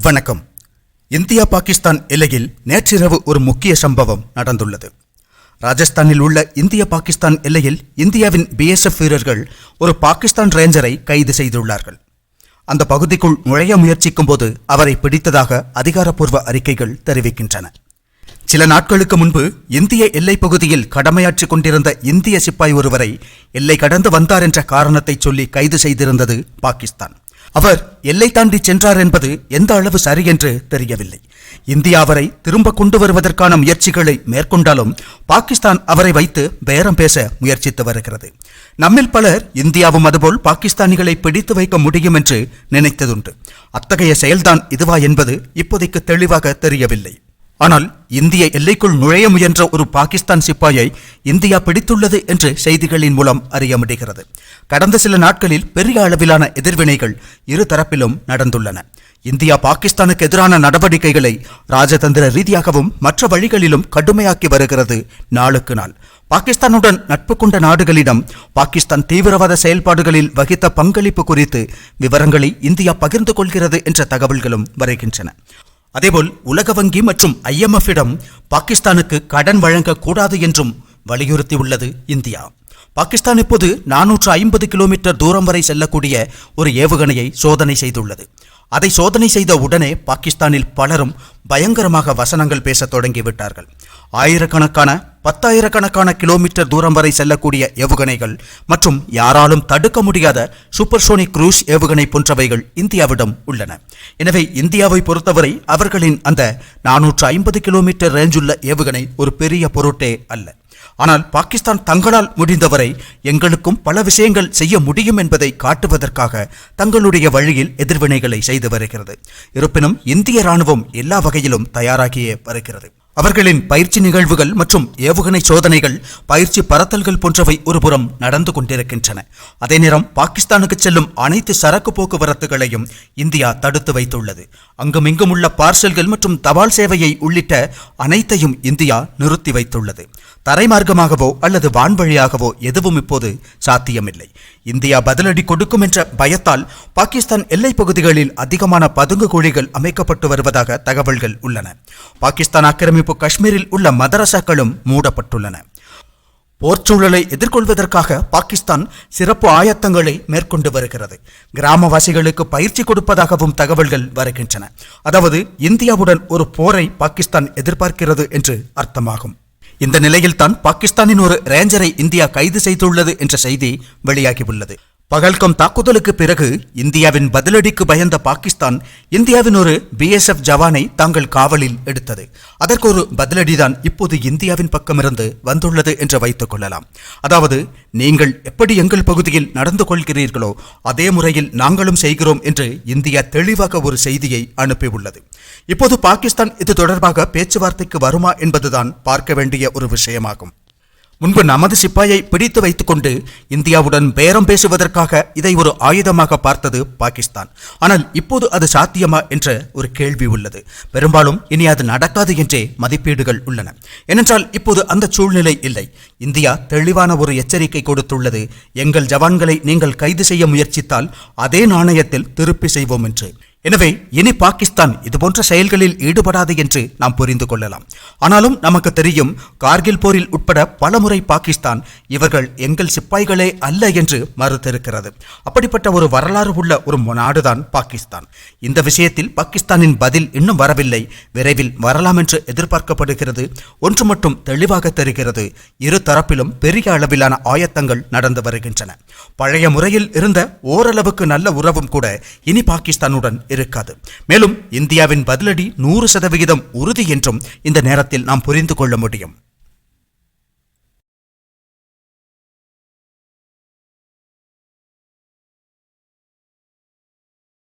வணக்கம். இந்தியா பாகிஸ்தான் எல்லையில் நேற்றிரவு ஒரு முக்கிய சம்பவம் நடந்துள்ளது. ராஜஸ்தானில் உள்ள இந்திய பாகிஸ்தான் எல்லையில் இந்தியாவின் பிஎஸ்எஃப் வீரர்கள் ஒரு பாகிஸ்தான் ரேஞ்சரை கைது செய்துள்ளார்கள். அந்த பகுதிக்குள் நுழைய முயற்சிக்கும் போது அவரை பிடித்ததாக அதிகாரப்பூர்வ அறிக்கைகள் தெரிவிக்கின்றன. சில நாட்களுக்கு முன்பு இந்திய எல்லைப் பகுதியில் கடமையாற்றிக் கொண்டிருந்த இந்திய சிப்பாய் ஒருவரை எல்லை கடந்து வந்தார் என்ற காரணத்தை சொல்லி கைது செய்திருந்தது பாகிஸ்தான். அவர் எல்லை தாண்டி சென்றார் என்பது எந்த அளவு சரி என்று தெரியவில்லை. இந்தியா அவரை திரும்ப கொண்டு வருவதற்கான முயற்சிகளை மேற்கொண்டாலும் பாகிஸ்தான் அவரை வைத்து பேரம் பேச முயற்சித்து வருகிறது. நம்மில் பலர் இந்தியாவும் அதுபோல் பாகிஸ்தானிகளை பிடித்து வைக்க முடியும் என்று நினைத்ததுண்டு. அத்தகைய செயல்தான் இதுவா என்பது இப்போதைக்கு தெளிவாக தெரியவில்லை. ஆனால் இந்திய எல்லைக்குள் நுழைய முயன்ற ஒரு பாகிஸ்தான் சிப்பாயை இந்தியா பிடித்துள்ளது என்று செய்திகளின் மூலம் அறிய முடிகிறது. கடந்த சில நாட்களில் பெரிய அளவிலான எதிர்வினைகள் இரு தரப்பிலும் நடந்துள்ளன. இந்தியா பாகிஸ்தானுக்கு எதிரான நடவடிக்கைகளை ராஜதந்திர ரீதியாகவும் மற்ற வழிகளிலும் கடுமையாக்கி வருகிறது நாளுக்கு நாள். பாகிஸ்தானுடன் நட்பு கொண்ட நாடுகளிடம் பாகிஸ்தான் தீவிரவாத செயல்பாடுகளில் வகித்த பங்களிப்பு குறித்து விவரங்களை இந்தியா பகிர்ந்து கொள்கிறது என்ற தகவல்களும் வருகின்றன. அதேபோல் உலக வங்கி மற்றும் ஐஎம்எஃப்பிடம் பாகிஸ்தானுக்கு கடன் வழங்கக்கூடாது என்றும் வலியுறுத்தியுள்ளது இந்தியா. பாகிஸ்தான் இப்போது நானூற்று ஐம்பது கிலோமீட்டர் தூரம் வரை செல்லக்கூடிய ஒரு ஏவுகணையை சோதனை செய்துள்ளது. அதை சோதனை செய்த உடனே பாகிஸ்தானில் பலரும் பயங்கரமாக வசனங்கள் பேசத் தொடங்கிவிட்டார்கள். ஆயிரக்கணக்கான பத்தாயிரக்கணக்கான கிலோமீட்டர் தூரம் வரை செல்லக்கூடிய ஏவுகணைகள் மற்றும் யாராலும் தடுக்க முடியாத சூப்பர்சோனிக் குரூஸ் ஏவுகணை போன்றவைகள் இந்தியாவிடம் உள்ளன. எனவே இந்தியாவை பொறுத்தவரை அவர்களின் அந்த நானூற்று ஐம்பது கிலோமீட்டர் ரேஞ்சுள்ள ஏவுகணை ஒரு பெரிய பொருட்டே அல்ல. ஆனால் பாகிஸ்தான் தங்களால் முடிந்தவரை எங்களுக்கும் பல விஷயங்கள் செய்ய முடியும் என்பதை காட்டுவதற்காக தங்களுடைய வழியில் எதிர்வினைகளை செய்து வருகிறது. இருப்பினும் இந்திய ராணுவம் எல்லா வகையிலும் தயாராகியே வருகிறது. அவர்களின் பயிற்சி நிகழ்வுகள் மற்றும் ஏவுகணை சோதனைகள் பயிற்சி பறத்தல்கள் போன்றவை ஒருபுறம் நடந்து கொண்டிருக்கின்றன. அதே நேரம் பாகிஸ்தானுக்கு செல்லும் அனைத்து சரக்கு போக்குவரத்துகளையும் இந்தியா தடுத்து வைத்துள்ளது. அங்குமிங்கும் உள்ள பார்சல்கள் மற்றும் தபால் சேவையை உள்ளிட்ட அனைத்தையும் இந்தியா நிறுத்தி வைத்துள்ளது. தரைமார்க்கமாகவோ அல்லது வான்வழியாகவோ எதுவும் இப்போது சாத்தியமில்லை. இந்தியா பதிலடி கொடுக்கும் என்ற பயத்தால் பாகிஸ்தான் எல்லைப் பகுதிகளில் அதிகமான பதுங்கு குழிகள் அமைக்கப்பட்டு வருவதாக தகவல்கள் உள்ளன. பாகிஸ்தான் ஆக்கிரமிப்பு காஷ்மீரில் உள்ள மதரசாக்களும் மூடப்பட்டுள்ளன. போர்ச்சூழலை எதிர்கொள்வதற்காக பாகிஸ்தான் சிறப்பு ஆயத்தங்களை மேற்கொண்டு வருகிறது. கிராமவாசிகளுக்கு பயிற்சி கொடுப்பதாகவும் தகவல்கள் வருகின்றன. அதாவது இந்தியாவுடன் ஒரு போரை பாகிஸ்தான் எதிர்பார்க்கிறது என்று அர்த்தமாகும். இந்த நிலையில்தான் பாகிஸ்தானின் ஒரு ரேஞ்சரை இந்தியா கைது செய்துள்ளது என்ற செய்தி வெளியாகியுள்ளது. பகல்கம் தாக்குதலுக்கு பிறகு இந்தியாவின் பதிலடிக்கு பயந்த பாகிஸ்தான் இந்தியாவின் ஒரு பிஎஸ்எஃப் ஜவானை தாங்கள் காவலில் எடுத்தது. அதற்கு ஒரு பதிலடிதான் இப்போது இந்தியாவின் பக்கமிருந்து வந்துள்ளது என்று வைத்துக் கொள்ளலாம். அதாவது நீங்கள் எப்படி எங்கள் பகுதியில் நடந்து கொள்கிறீர்களோ அதே முறையில் நாங்களும் செய்கிறோம் என்று இந்தியா தெளிவாக ஒரு செய்தியை அனுப்பியுள்ளது. இப்போது பாகிஸ்தான் இது தொடர்பாக பேச்சுவார்த்தைக்கு வருமா என்பதுதான் பார்க்க வேண்டிய ஒரு விஷயமாகும். முன்பு நமது சிப்பாயை பிடித்து வைத்துக்கொண்டு இந்தியாவுடன் பேரம் பேசுவதற்காக இதை ஒரு ஆயுதமாக பார்த்தது பாகிஸ்தான். ஆனால் இப்போது அது சாத்தியமா என்ற ஒரு கேள்வி உள்ளது. பெரும்பாலும் இனி அது நடக்காது என்றே மதிப்பீடுகள் உள்ளன. ஏனென்றால் இப்போது அந்த சூழ்நிலை இல்லை. இந்தியா தெளிவான ஒரு எச்சரிக்கை கொடுத்துள்ளது. எங்கள் ஜவான்களை நீங்கள் கைது செய்ய முயற்சித்தால் அதே நாணயத்தில் திருப்பி செய்வோம் என்று. எனவே இனி பாகிஸ்தான் இதுபோன்ற செயல்களில் ஈடுபடாது என்று நாம் புரிந்து கொள்ளலாம். ஆனாலும் நமக்கு தெரியும் கார்கில் போரில் உட்பட பலமுறை பாகிஸ்தான் இவர்கள் எங்கள் சிப்பாய்களே அல்ல என்று மறுத்திருக்கிறது. அப்படிப்பட்ட ஒரு வரலாறு உள்ள ஒரு நாடுதான் பாகிஸ்தான். இந்த விஷயத்தில் பாகிஸ்தானின் பதில் இன்னும் வரவில்லை. விரைவில் வரலாம் என்று எதிர்பார்க்கப்படுகிறது. ஒன்று மட்டும் தெளிவாக தெரிகிறது. இரு தரப்பிலும் பெரிய அளவிலான ஆயத்தங்கள் நடந்து வருகின்றன. பழைய முறையில் இருந்த ஓரளவுக்கு நல்ல உறவும் கூட இனி பாகிஸ்தானுடன் இருக்காது. மேலும் இந்தியாவின் பதிலடி நூறு சதவிகிதம் உறுதி என்றும் இந்த நேரத்தில் நாம் புரிந்து கொள்ள முடியும்.